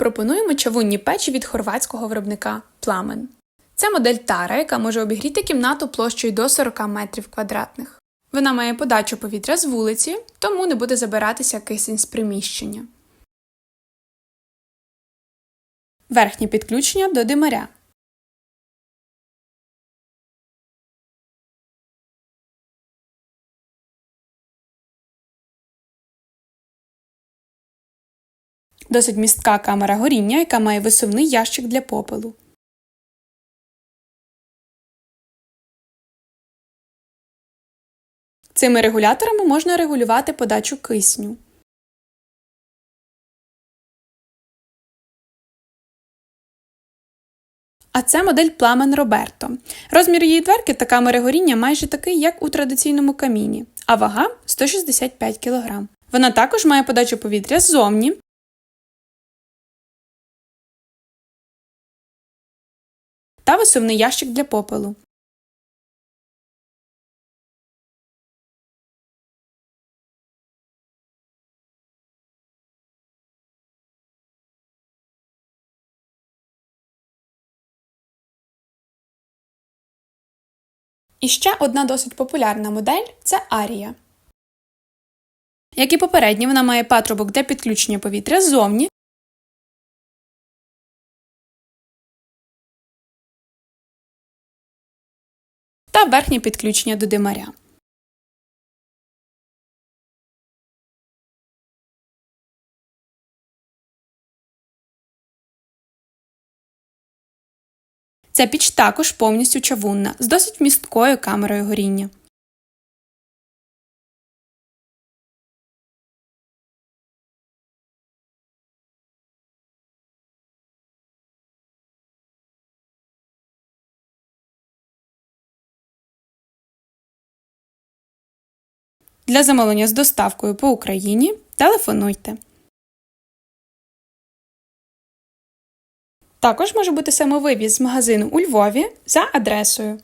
Пропонуємо чавунні печі від хорватського виробника Пламен. Це модель Тара, яка може обігріти кімнату площею до 40 метрів квадратних. Вона має подачу повітря з вулиці, тому не буде забиратися кисень з приміщення. Верхнє підключення до димаря. Досить містка камера горіння, яка має висувний ящик для попелу. Цими регуляторами можна регулювати подачу кисню. А це модель Пламен Роберто. Розмір її дверки та камери горіння майже такий, як у традиційному каміні, а вага 165 кг. Вона також має подачу повітря ззовні, та висувний ящик для попелу. І ще одна досить популярна модель це Арія. Як і попередні, вона має патрубок для підключення повітря ззовні та верхнє підключення до димаря. Ця піч також повністю чавунна з досить місткою камерою горіння. Для замовлення з доставкою по Україні телефонуйте. Також може бути самовивіз з магазину у Львові за адресою